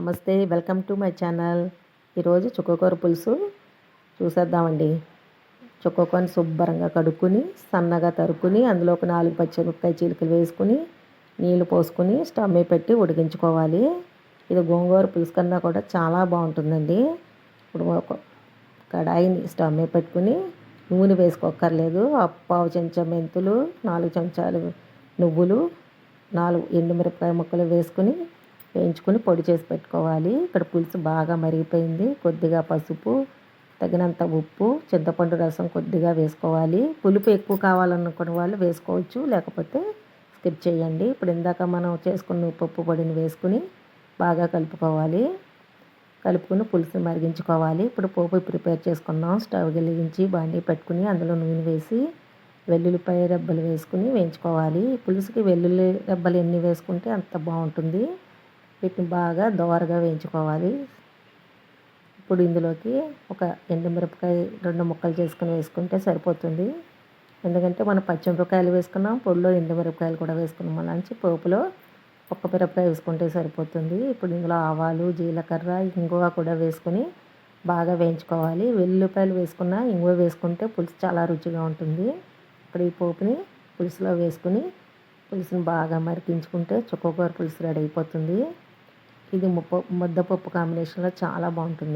నమస్తే welcome to my channel. ఈరోజు చుక్కకూర పులుసు చూసేద్దామండి. చుక్కకూరని శుభ్రంగా కడుక్కుని సన్నగా తరుక్కుని అందులో ఒక నాలుగు పచ్చిమిరపకాయ చీలికలు వేసుకుని నీళ్ళు పోసుకుని స్టవ్ మీద పెట్టి ఉడికించుకోవాలి. ఇది గోంగూర పులుసు కన్నా కూడా చాలా బాగుంటుందండి. ఇప్పుడు ఒక కడాయిని స్టవ్ మీద పెట్టుకుని నూనె వేసుకోక్కర్లేదు. పావు చెంచా మెంతులు నాలుగు చెంచాలు నువ్వులు నాలుగు ఎండుమిరపకాయ ముక్కలు వేసుకుని వేయించుకొని పొడి చేసి పెట్టుకోవాలి. ఇక్కడ పులుసు బాగా మరిగిపోయింది. కొద్దిగా పసుపు తగినంత ఉప్పు చింతపండు రసం కొద్దిగా వేసుకోవాలి. పులుపు ఎక్కువ కావాలనుకున్న వాళ్ళు వేసుకోవచ్చు. లేకపోతే స్కిప్ చేయండి. ఇప్పుడు ఇందాక మనం చేసుకున్న పప్పు పొడిని వేసుకుని బాగా కలుపుకోవాలి. కలుపుకుని పులుసు మరిగించుకోవాలి. ఇప్పుడు పోపు ప్రిపేర్ చేసుకున్నాం. స్టవ్ వెలిగించి బాండీ పెట్టుకుని అందులో నూనె వేసి వెల్లుల్లిపాయ రెబ్బలు వేసుకుని వేయించుకోవాలి. పులుసుకి వెల్లుల్లి రెబ్బలు ఎన్ని వేసుకుంటే అంత బాగుంటుంది. వీటిని బాగా దోరగా వేయించుకోవాలి. ఇప్పుడు ఇందులోకి ఒక ఎండుమిరపకాయ రెండు ముక్కలు చేసుకుని వేసుకుంటే సరిపోతుంది. ఎందుకంటే మనం పచ్చిమిరపకాయలు వేసుకున్నాం పొడిలో ఎండుమిరపకాయలు కూడా వేసుకున్నాం. అలాంటి పోపులో ఒక్క మిరపకాయ వేసుకుంటే సరిపోతుంది. ఇప్పుడు ఇందులో ఆవాలు జీలకర్ర ఇంగువ కూడా వేసుకొని బాగా వేయించుకోవాలి. వెల్లుల్లిపాయలు వేసుకున్న ఇంగువ వేసుకుంటే పులుసు చాలా రుచిగా ఉంటుంది. ఇప్పుడు ఈ పోపుని పులుసులో వేసుకుని పులుసుని బాగా మరిగించుకుంటే చుక్కకూర పులుసు రెడీ అయిపోతుంది. ఇది ముప్ప ముద్దపప్పు కాంబినేషన్లో చాలా బాగుంటుంది.